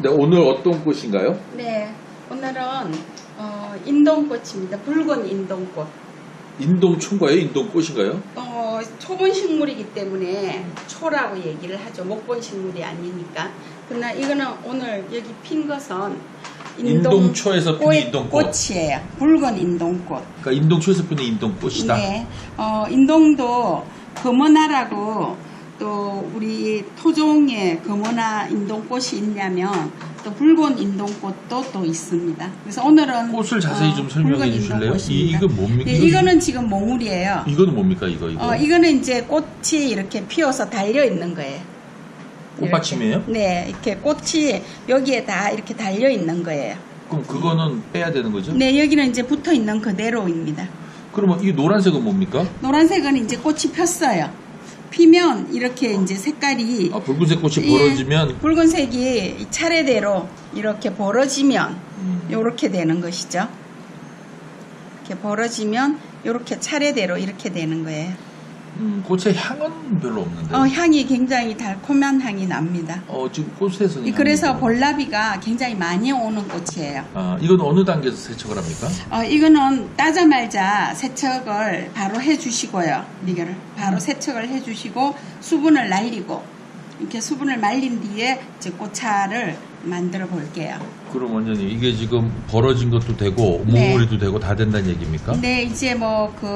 네, 오늘 어떤 꽃인가요? 네, 오늘은 어, 인동꽃입니다. 붉은 인동꽃. 인동초인가요? 인동꽃인가요? 어, 초본 식물이기 때문에 초라고 얘기를 하죠. 목본 식물이 아니니까. 그러나 이거는 오늘 여기 핀 것은 인동 초에서 피는 꽃- 인동꽃. 꽃이에요. 붉은 인동꽃. 그러니까 인동초에서 피는 인동꽃이다. 네, 어, 인동도 금원화라고 또 우리 토종에 금원화 인동꽃이 있냐면 또 붉은 인동꽃도 또 있습니다. 그래서 오늘은 꽃을 자세히 좀 설명해 주실래요? 이- 이건 뭡니까? 네, 이거는 지금 몽울이에요. 이거는 뭡니까 이거 이거? 어, 이거는 이제 꽃이 이렇게 피어서 달려 있는 거예요. 꽃받침이에요? 이렇게. 네, 이렇게 꽃이 여기에 다 이렇게 달려 있는 거예요. 그럼 그거는 빼야 되는 거죠? 네, 여기는 이제 붙어 있는 그대로입니다. 그러면 이 노란색은 뭡니까? 노란색은 이제 꽃이 폈어요. 피면 이렇게 이제 색깔이 아, 붉은색 꽃이 예, 벌어지면 붉은색이 차례대로 이렇게 벌어지면 음, 이렇게 되는 것이죠. 이렇게 벌어지면 이렇게 차례대로 이렇게 되는 거예요. 음, 꽃의 향은 별로 없는데. 어, 향이 굉장히 달콤한 향이 납니다. 어, 지금 향이 그래서 볼나비가 굉장히 많이 오는 꽃이에요. 아, 이건 어느 단계에서 세척을 합니까? 어, 이거는 따자 말자 세척을 바로 해주시고요. 이거를 바로 세척을 해주시고 수분을 날리고 이렇게 수분을 말린 뒤에 이제 꽃차를 만들어 볼게요. 그럼 원장님 이게 지금 벌어진 것도 되고 네. 몽우리도 되고 다 된다는 얘기입니까? 근데 이제 뭐 그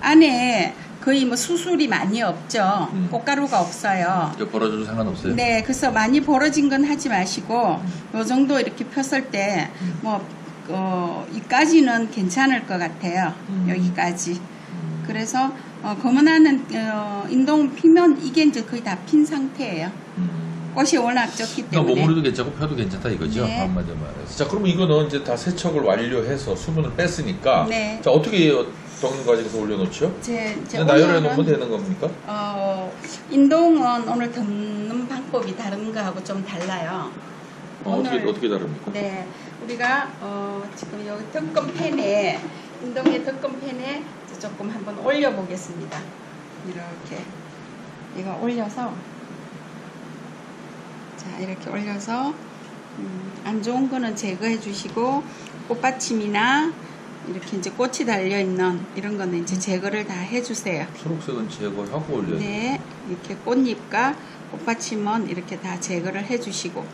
안에 거의 뭐 수술이 많이 없죠. 음. 꽃가루가 없어요. 이거 벌어져도 상관없어요? 네, 그래서 많이 벌어진 건 하지 마시고 요 정도 이렇게 폈을 때뭐 어, 이까지는 괜찮을 것 같아요. 음. 여기까지. 음, 그래서 어, 검은하는 어, 인동 피면 이게 이제 거의 다 핀 상태예요. 음. 꽃이 워낙 적기 그러니까 때문에. 몽우리도 괜찮고 펴도 괜찮다 이거죠? 네. 한마디로 말해서. 자, 그러면 이거는 이제 다 세척을 완료해서 수분을 뺐으니까 네. 자, 어떻게 덕는 과정에서 올려놓죠? 제, 제 나열해 놓으면 되는 겁니까? 어, 인동은 오늘 덮는 방법이 다른 거하고 좀 달라요. 어, 어떻게, 어떻게 다릅니까? 네, 우리가 어, 지금 여기 덕금팬에 인동의 덕금팬에 조금 한번 올려보겠습니다. 이렇게 이거 올려서 자 이렇게 올려서 음, 안 좋은 거는 제거해 주시고 꽃받침이나 이렇게 이제 꽃이 달려 있는 이런 거는 이제 제거를 다 해주세요. 초록색은 제거하고 올려요. 네, 이렇게 꽃잎과 꽃받침은 이렇게 다 제거를 해주시고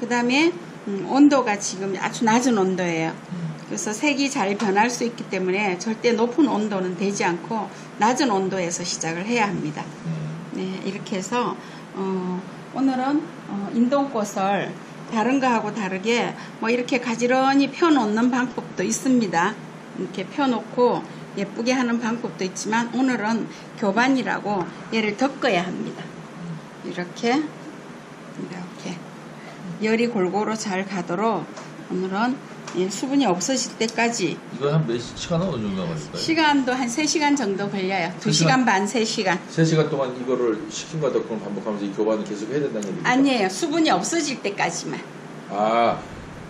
그 다음에 음, 온도가 지금 아주 낮은 온도예요. 음. 그래서 색이 잘 변할 수 있기 때문에 절대 높은 온도는 되지 않고 낮은 온도에서 시작을 해야 합니다. 음. 네, 이렇게 해서 어, 오늘은 어, 인동꽃을 다른 거하고 다르게 뭐 이렇게 가지런히 펴놓는 방법도 있습니다. 이렇게 펴놓고 예쁘게 하는 방법도 있지만 오늘은 교반이라고 얘를 덮어야 합니다. 이렇게 이렇게 열이 골고루 잘 가도록 오늘은 이 수분이 없어질 때까지 이거 한 몇 시간은 어느 정도 걸릴까요? 시간도 한 3시간 정도 걸려요. 세 시간? 2시간 반, 3시간. 3시간 동안 이거를 시킨과 덕분을 반복하면서 이 교반을 계속 해야 된다는 얘기입니까? 아니에요. 수분이 없어질 때까지만. 아,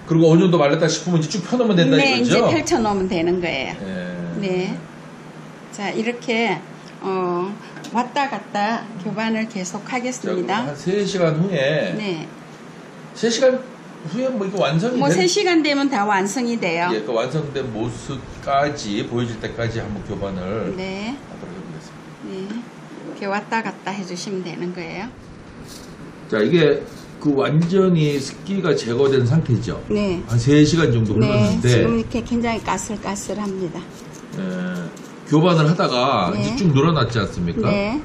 그리고 어느 정도 말렸다 싶으면 이제 쭉 펴놓으면 된다 네, 이제 이거죠? 펼쳐 놓으면 되는 거예요. 네. 네. 자, 이렇게 어, 왔다 갔다 교반을 계속 하겠습니다. 한 3시간 후에 네. 3시간 후에 뭐 이거 완성이 뭐 된 3시간 되면 다 완성이 돼요. 예, 그 완성된 모습까지 보여질 때까지 한번 교반을 네. 하도록 해보겠습니다. 네. 이렇게 왔다 갔다 해 주시면 되는 거예요. 자, 이게 그 완전히 습기가 제거된 상태죠. 네. 한 3시간 정도 네. 흘렀는데 지금 이렇게 굉장히 까슬까슬합니다. 예, 교반을 하다가 네. 이제 쭉 늘어났지 않습니까? 네.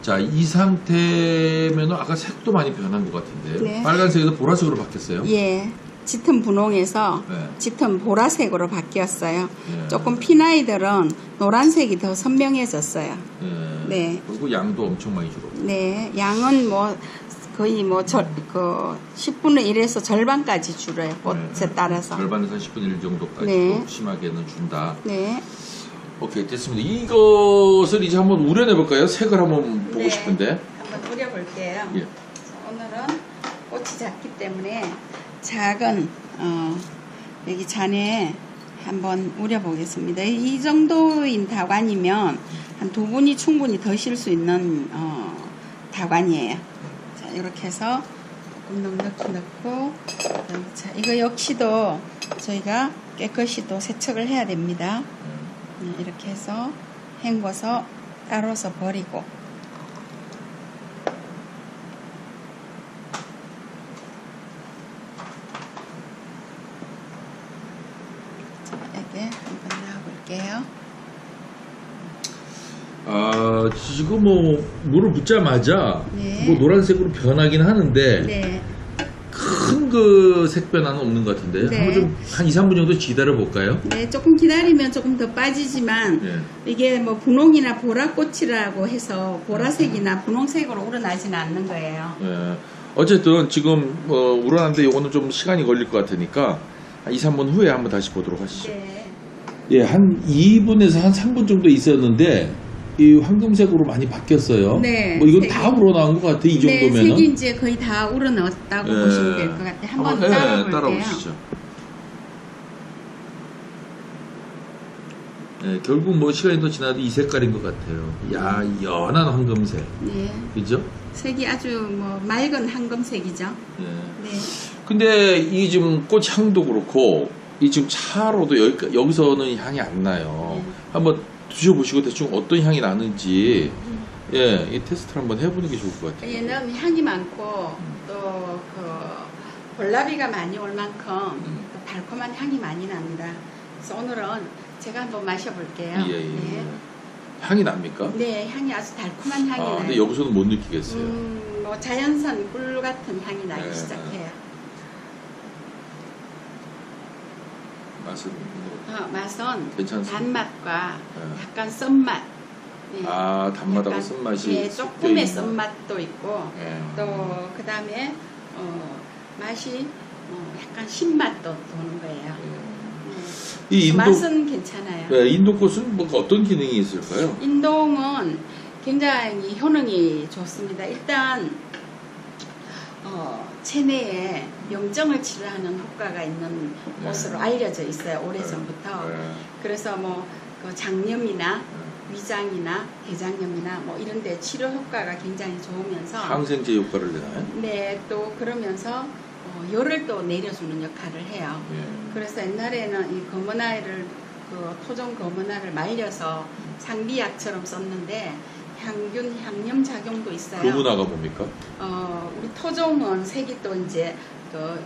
자, 이 상태면 아까 색도 많이 변한 것 같은데 네. 빨간색에서 보라색으로 바뀌었어요. 예. 짙은 분홍에서 네. 짙은 보라색으로 바뀌었어요. 예. 조금 피나이들은 노란색이 더 선명해졌어요. 예. 네. 그리고 양도 엄청 많이 줄었고. 네, 양은 뭐 거의 뭐그 10분의 1에서 절반까지 줄어요. 꽃에 네. 따라서. 절반에서 10분의 1 정도까지 네. 또 심하게는 준다. 네. 오케이 됐습니다. 이것을 이제 한번 우려내 볼까요? 색을 한번 보고 네. 싶은데. 한번 우려 볼게요. 예. 자, 오늘은 꽃이 작기 때문에 작은 어, 여기 잔에 한번 우려 보겠습니다. 이 정도인 다관이면 한 두 분이 충분히 드실 수 있는 어, 다관이에요. 자, 이렇게 해서 조금 넉넉히 넣고 자 이거 역시도 저희가 깨끗이 또 세척을 해야 됩니다. 음. 네, 이렇게 해서 헹궈서 따로서 버리고 자, 이게 한번 넣어볼게요. 아 지금 뭐 물을 붓자마자 네. 뭐 노란색으로 변하긴 하는데 네, 큰그 색 변화는 없는 것 같은데 네. 한번 좀한 2, 3분 정도 기다려 볼까요? 네, 조금 기다리면 조금 더 빠지지만 예. 이게 뭐 분홍이나 보라꽃이라고 해서 보라색이나 분홍색으로 우러나지는 않는 거예요. 예. 어쨌든 지금 뭐 우러나는데 이거는 좀 시간이 걸릴 것 같으니까 한 2, 3분 후에 한번 다시 보도록 하시죠. 네. 예, 한 2분에서 한 3분 정도 있었는데 이 황금색으로 많이 바뀌었어요. 네, 뭐 이건. 다 우러나온 것 같아 이 네, 정도면은. 색이 이제 거의 다 우러났다고 예. 보시면 될 것 같아요. 한번 예, 따라 볼게요. 따라보시죠. 네, 결국 뭐 시간이 더 지나도 이 색깔인 것 같아요. 야, 연한 황금색. 네, 그죠? 색이 아주 뭐 맑은 황금색이죠. 예. 네, 근데 이 지금 꽃 향도 그렇고 이 지금 차로도 여기, 여기서는 향이 안 나요. 네. 한번 드셔보시고 대충 어떤 향이 나는지 예, 이 테스트를 한번 해보는 게 좋을 것 같아요. 얘는 향이 많고 또 그 볼라비가 많이 올 만큼 음. 또 달콤한 향이 많이 납니다. 그래서 오늘은 제가 한번 마셔볼게요. 예, 예, 네. 예. 향이 납니까? 네, 향이 아주 달콤한 향이 아, 나요. 근데 여기서는 못 느끼겠어요. 음, 뭐 자연산 꿀 같은 향이 나기 네. 시작해요. 맛은 어, 맛은 괜찮습니다. 단맛과 네. 약간 썬맛. 네. 아, 단맛하고 약간, 쓴맛이 예, 조금의 있는. 썬맛도 있고 예. 또 그다음에 어, 맛이 어, 약간 신맛도 도는 거예요. 예. 네. 이 인도 맛은 괜찮아요. 네, 인도 꽃은 뭐 어떤 기능이 있을까요? 인동은 굉장히 효능이 좋습니다. 일단 어, 체내에 염증을 치료하는 효과가 있는 네. 것으로 알려져 있어요. 오래전부터. 네. 그래서 뭐 그 장염이나 네. 위장이나 대장염이나 뭐 이런 데 치료 효과가 굉장히 좋으면서 항생제 효과를 내나요? 네, 또 그러면서 어, 열을 또 내려주는 역할을 해요. 예. 그래서 옛날에는 이 검은아이를 그 토종 검은아를 말려서 상비약처럼 썼는데 향균 향염 작용도 있어요. 금은화가 뭡니까? 어, 우리 토종은 색이 또 이제 그 어,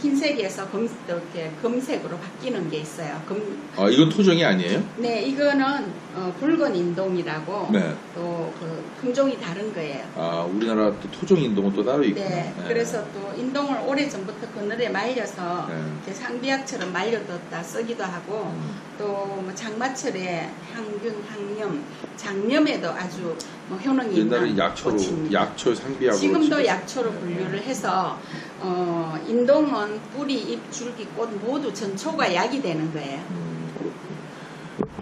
흰색에서 검, 또 이렇게 검색으로 바뀌는 게 있어요. 검, 아, 이건 토종이 아니에요? 네, 이거는 어, 붉은 인동이라고 네. 또그 품종이 다른 거예요. 아, 우리나라 또 토종 인동은 또 따로 있고. 네, 그래서 또 인동을 오래 전부터 그늘에 말려서 네. 이렇게 상비약처럼 말려뒀다 쓰기도 하고 음. 또뭐 장마철에 향균, 향염, 장염에도 아주 뭐 효능이 옛날에 약초로 꽃입니다. 약초 상비약으로 지금도 약초로. 분류를 해서 어, 인동은 뿌리, 잎, 줄기, 꽃 모두 전초가 약이 되는 거예요. 음.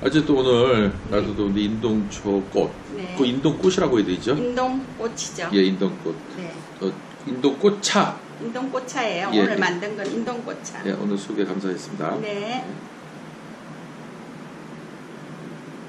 어쨌든 오늘 나도 더운데 인동초 꽃, 네. 그 인동꽃이라고 해야 되죠? 인동꽃이죠. 예, 인동꽃. 네. 어, 인동꽃차. 인동꽃차예요. 예, 오늘 예. 만든 건 인동꽃차. 예, 오늘 소개 감사했습니다. 네.